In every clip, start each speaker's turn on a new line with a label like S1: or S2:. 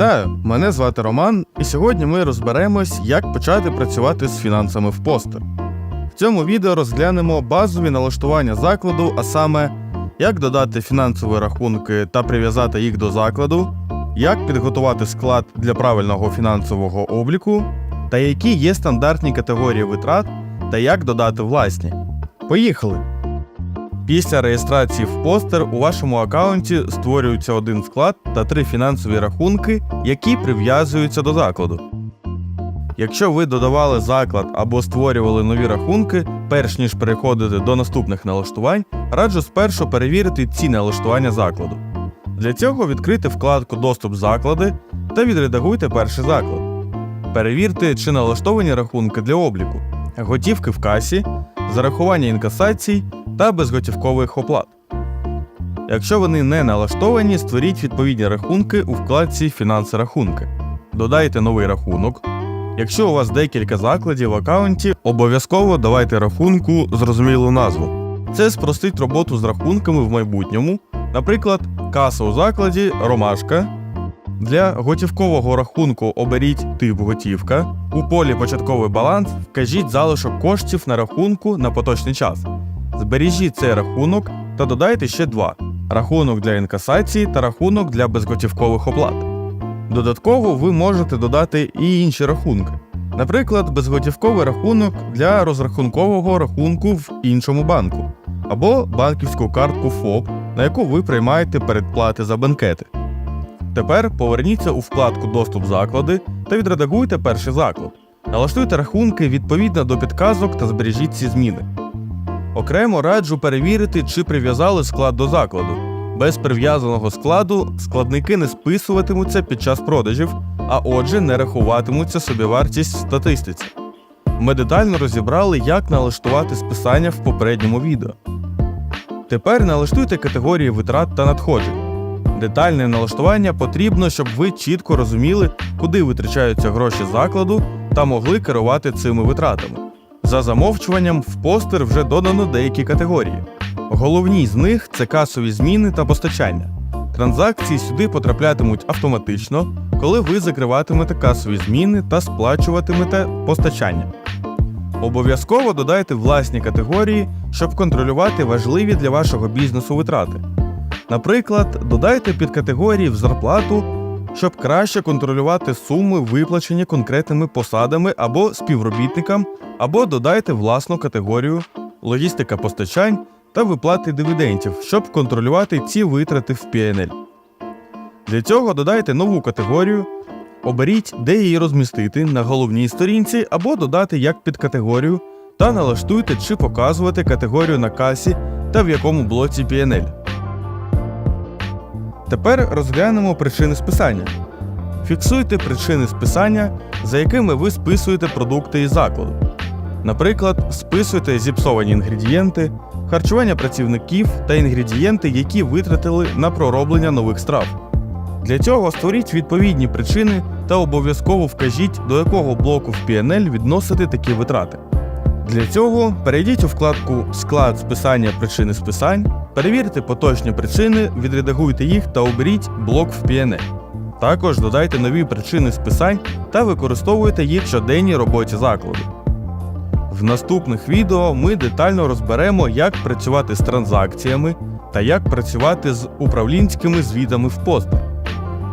S1: Вітаю! Мене звати Роман, і сьогодні ми розберемось, як почати працювати з фінансами в постер. В цьому відео розглянемо базові налаштування закладу, а саме, як додати фінансові рахунки та прив'язати їх до закладу, як підготувати склад для правильного фінансового обліку, та які є стандартні категорії витрат, та як додати власні. Поїхали! Після реєстрації в постер у вашому аккаунті створюється один вклад та три фінансові рахунки, які прив'язуються до закладу. Якщо ви додавали заклад або створювали нові рахунки, перш ніж переходити до наступних налаштувань, раджу спершу перевірити ці налаштування закладу. Для цього відкрити вкладку Доступ заклади та відредагуйте перший заклад. Перевірте, чи налаштовані рахунки для обліку, готівки в касі, зарахування інкасацій та безготівкових оплат. Якщо вони не налаштовані, створіть відповідні рахунки у вкладці Фінанси рахунки. Додайте новий рахунок. Якщо у вас декілька закладів в аккаунті, обов'язково давайте рахунку зрозумілу назву. Це спростить роботу з рахунками в майбутньому. Наприклад, каса у закладі Ромашка. Для готівкового рахунку оберіть тип готівка. У полі Початковий баланс вкажіть залишок коштів на рахунку на поточний час. Збережіть цей рахунок та додайте ще два: рахунок для інкасації та рахунок для безготівкових оплат. Додатково ви можете додати і інші рахунки. Наприклад, безготівковий рахунок для розрахункового рахунку в іншому банку, або банківську картку ФОП, на яку ви приймаєте передплати за банкети. Тепер поверніться у вкладку Доступ заклади та відредагуйте перший заклад. Налаштуйте рахунки відповідно до підказок та збережіть ці зміни. Окремо раджу перевірити, чи прив'язали склад до закладу. Без прив'язаного складу складники не списуватимуться під час продажів, а отже, не рахуватимуться собівартість в статистиці. Ми детально розібрали, як налаштувати списання в попередньому відео. Тепер налаштуйте категорії витрат та надходжень. Детальне налаштування потрібно, щоб ви чітко розуміли, куди витрачаються гроші закладу та могли керувати цими витратами. За замовчуванням в постер вже додано деякі категорії. Головні з них це касові зміни та постачання. Транзакції сюди потраплятимуть автоматично, коли ви закриватимете касові зміни та сплачуватимете постачання. Обов'язково додайте власні категорії, щоб контролювати важливі для вашого бізнесу витрати. Наприклад, додайте підкатегорії в зарплату, щоб краще контролювати суми, виплачені конкретними посадами або співробітникам, або додайте власну категорію логістика постачань та виплати дивідендів, щоб контролювати ці витрати в PNL. Для цього додайте нову категорію, оберіть, де її розмістити на головній сторінці або додати як підкатегорію, та налаштуйте чи показувати категорію на касі та в якому блоці PNL. Тепер розглянемо причини списання. Фіксуйте причини списання, за якими ви списуєте продукти із закладу. Наприклад, списуйте зіпсовані інгредієнти, харчування працівників та інгредієнти, які витратили на пророблення нових страв. Для цього створіть відповідні причини та обов'язково вкажіть, до якого блоку в PNL відносити такі витрати. Для цього перейдіть у вкладку Склад списання причини списань, перевірте поточні причини, відредагуйте їх та оберіть блок в PNL. Також додайте нові причини списань та використовуйте їх в щоденній роботі закладу. В наступних відео ми детально розберемо, як працювати з транзакціями та як працювати з управлінськими звітами в постер.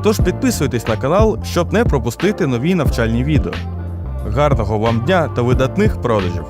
S1: Тож підписуйтесь на канал, щоб не пропустити нові навчальні відео. Гарного вам дня та видатних продажів!